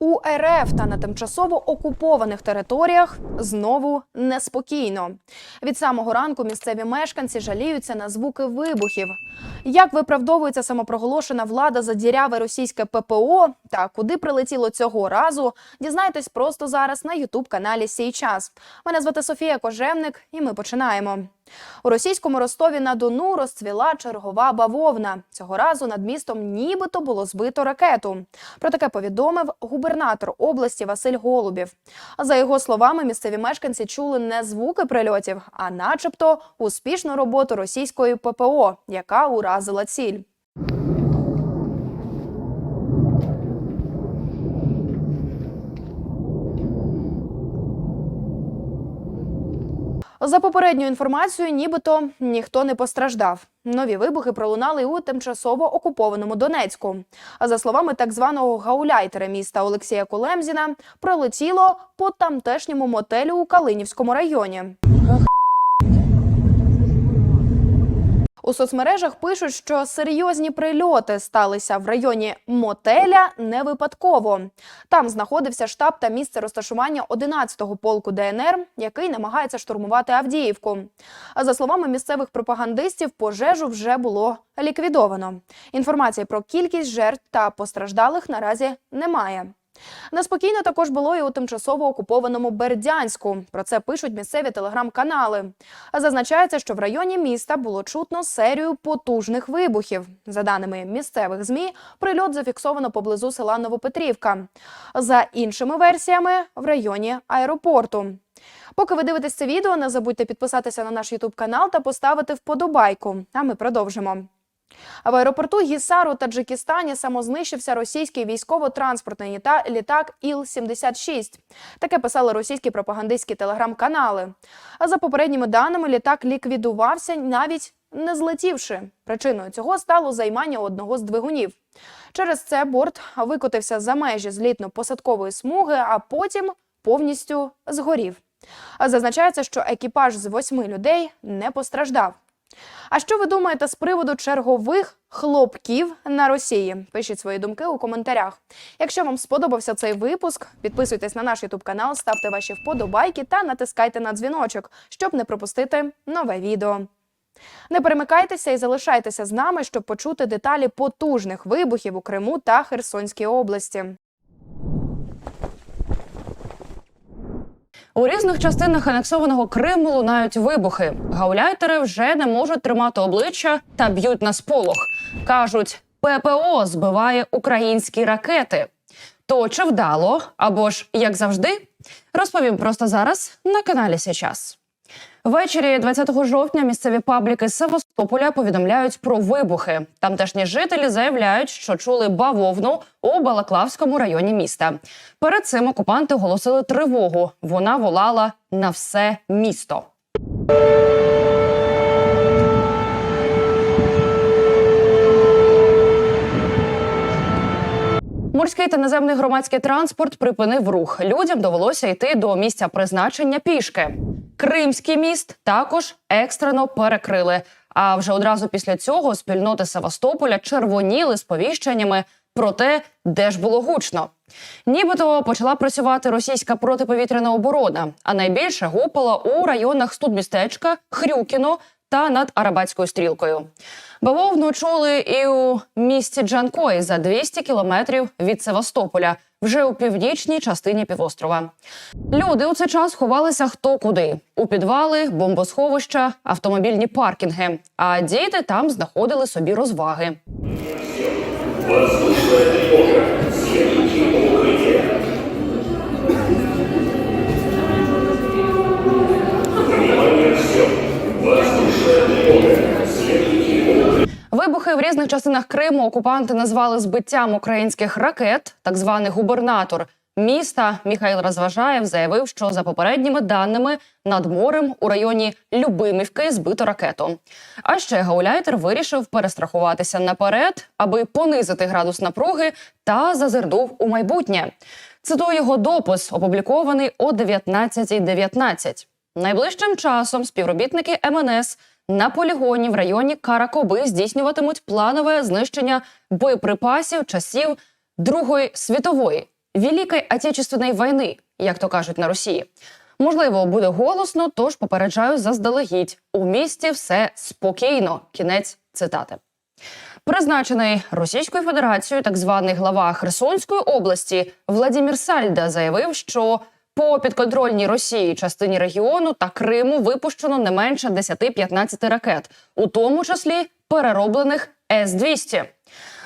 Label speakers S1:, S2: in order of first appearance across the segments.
S1: У РФ та на тимчасово окупованих територіях знову неспокійно. Від самого ранку місцеві мешканці жаліються на звуки вибухів. Як виправдовується самопроголошена влада за діряве російське ППО та куди прилетіло цього разу, дізнайтесь просто зараз на Ютуб каналі Сій час. Мене звати Софія Кожевник, і ми починаємо. У російському Ростові на Дону розцвіла чергова бавовна. Цього разу над містом нібито було збито ракету. Про таке повідомив губернатор області Василь Голубів. За його словами, місцеві мешканці чули не звуки прильотів, а начебто успішну роботу російської ППО, яка уразила ціль. За попередньою інформацією, нібито ніхто не постраждав. Нові вибухи пролунали у тимчасово окупованому Донецьку. А за словами так званого гауляйтера міста Олексія Колемзіна, пролетіло по тамтешньому мотелю у Калинівському районі. У соцмережах пишуть, що серйозні прильоти сталися в районі мотеля не випадково. Там знаходився штаб та місце розташування 11-го полку ДНР, який намагається штурмувати Авдіївку. А за словами місцевих пропагандистів, пожежу вже було ліквідовано. Інформації про кількість жертв та постраждалих наразі немає. Неспокійно також було і у тимчасово окупованому Бердянську. Про це пишуть місцеві телеграм-канали. Зазначається, що в районі міста було чутно серію потужних вибухів. За даними місцевих змі, прильот зафіксовано поблизу села Новопетрівка. За іншими версіями в районі аеропорту. Поки ви дивитесь це відео, не забудьте підписатися на наш Ютуб канал та поставити вподобайку. А ми продовжимо. В аеропорту Гісар у Таджикистані самознищився російський військово-транспортний літак Іл-76. Таке писали російські пропагандистські телеграм-канали. А за попередніми даними, літак ліквідувався навіть не злетівши. Причиною цього стало займання одного з двигунів. Через це борт викотився за межі злітно-посадкової смуги, а потім повністю згорів. Зазначається, що екіпаж з восьми людей не постраждав. А що ви думаєте з приводу чергових хлопків на Росії? Пишіть свої думки у коментарях. Якщо вам сподобався цей випуск, підписуйтесь на наш Ютуб канал, ставте ваші вподобайки та натискайте на дзвіночок, щоб не пропустити нове відео. Не перемикайтеся і залишайтеся з нами, щоб почути деталі потужних вибухів у Криму та Херсонській області.
S2: У різних частинах анексованого Криму лунають вибухи. Гауляйтери вже не можуть тримати обличчя та б'ють на сполох. кажуть, ППО збиває українські ракети. То чи вдало, або ж як завжди, розповім просто зараз на каналі Січас. Ввечері 20 жовтня місцеві пабліки Севастополя повідомляють про вибухи. Тамтешні жителі заявляють, що чули бавовну у Балаклавському районі міста. Перед цим окупанти оголосили тривогу. Вона волала на все місто. Морський та наземний громадський транспорт припинив рух. Людям довелося йти до місця призначення пішки. Кримський міст також екстрено перекрили. А вже одразу після цього спільноти Севастополя червоніли сповіщеннями про те, де ж було гучно. Нібито почала працювати російська протиповітряна оборона, а найбільше гупала у районах студмістечка, Хрюкіно та над Арабатською стрілкою. Бавовну чули і у місті Джанкой за 200 кілометрів від Севастополя, вже у північній частині півострова. Люди у цей час ховалися хто куди у підвали, бомбосховища, автомобільні паркінги. А діти там знаходили собі розваги. Вибухи в різних частинах Криму окупанти назвали збиттям українських ракет. Так званий губернатор міста Міхаїл Розважаєв заявив, що за попередніми даними над морем у районі Любимівки збито ракету. А ще гауляйтер вирішив перестрахуватися наперед, аби понизити градус напруги та зазирнув у майбутнє. Цитую його допис, опублікований о 19.19. Найближчим часом співробітники МНС на полігоні в районі Каракоби здійснюватимуть планове знищення боєприпасів часів Другої світової. Великої Отечественної війни, як то кажуть на Росії. Можливо, буде голосно, тож попереджаю заздалегідь. У місті все спокійно. Кінець цитати. Призначений Російською Федерацією так званий глава Херсонської області Владимир Сальда заявив, що по підконтрольній Росії частині регіону та Криму випущено не менше 10-15 ракет, у тому числі перероблених С-200.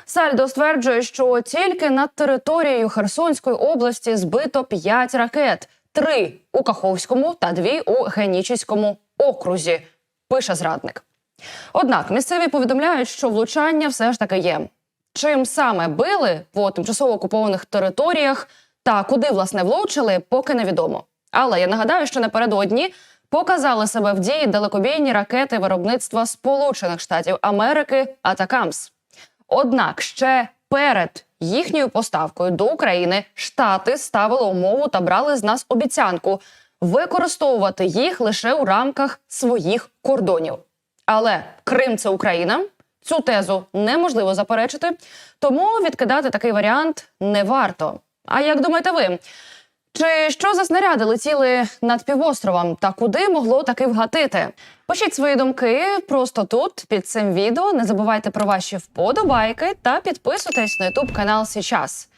S2: Сальдо стверджує, що тільки над територією Херсонської області збито 5 ракет, три у Каховському та дві у Генічеському окрузі. Пише зрадник. Однак місцеві повідомляють, що влучання все ж таки є. Чим саме били по тимчасово окупованих територіях та куди власне влучили, поки невідомо. Але я нагадаю, що напередодні показали себе в дії далекобійні ракети виробництва Сполучених Штатів Америки Атакамс. Однак ще перед їхньою поставкою до України штати ставили умову та брали з нас обіцянку використовувати їх лише у рамках своїх кордонів. Але Крим це Україна. Цю тезу неможливо заперечити, тому відкидати такий варіант не варто. А як думаєте ви? Чи що за снаряди летіли над півостровом та куди могло таки вгатити? Пишіть свої думки просто тут, під цим відео. Не забувайте про ваші вподобайки та підписуйтесь на ютуб канал Січас.